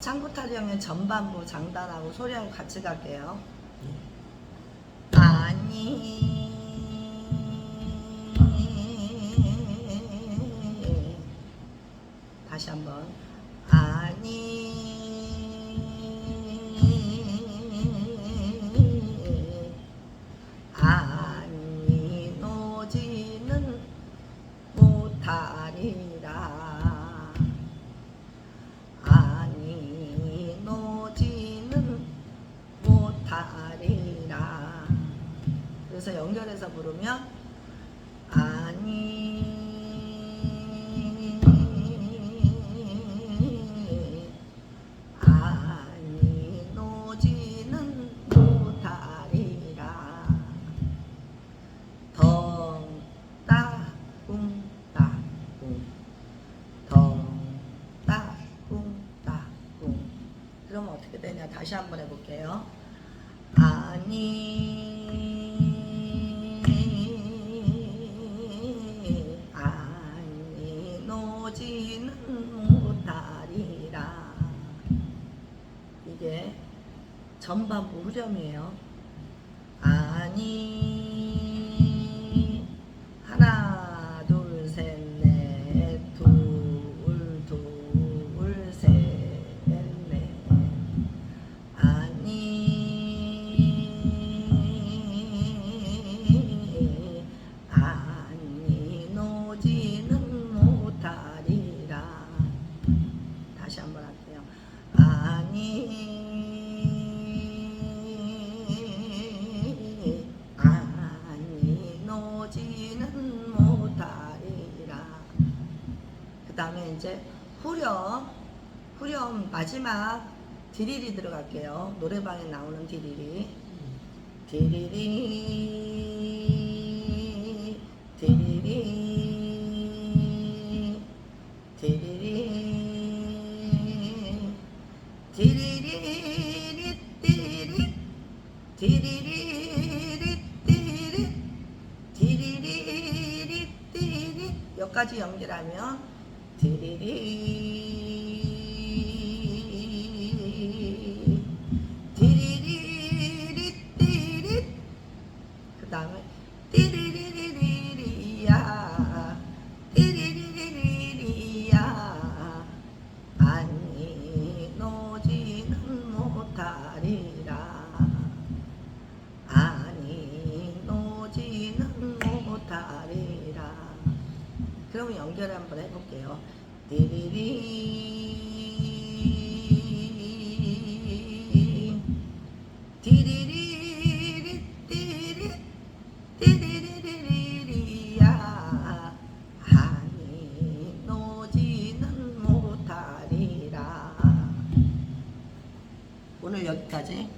창구 타령의 전반부 장단하고 소리하고 같이 갈게요. 아니. 다시 한번. 아니. 아니 노지는 못하리라 그래서 연결해서 부르면 아니 아니 노지는 못하리라. 덩따 꿍따 꿍 덩따 꿍따 꿍. 그러면 어떻게 되냐? 다시 한번 해볼게요. 아니 전반부 후렴이에요. 아니 다음에 이제 후렴 후렴 마지막 디리리 들어갈게요. 노래방에 나오는 디리리. 디리리 디리리 디리리 디리리리 띠리 디리리리 띠리 디리리리 띠리. 여기까지 연결하면 디리리 디리리리 띠리. 그 다음에 띠리리리리 그럼 연결 한번 해볼게요. 띠리리. 디리리리 띠리 띠리리리리야. 아니 노지는 못하리라. 오늘 여기까지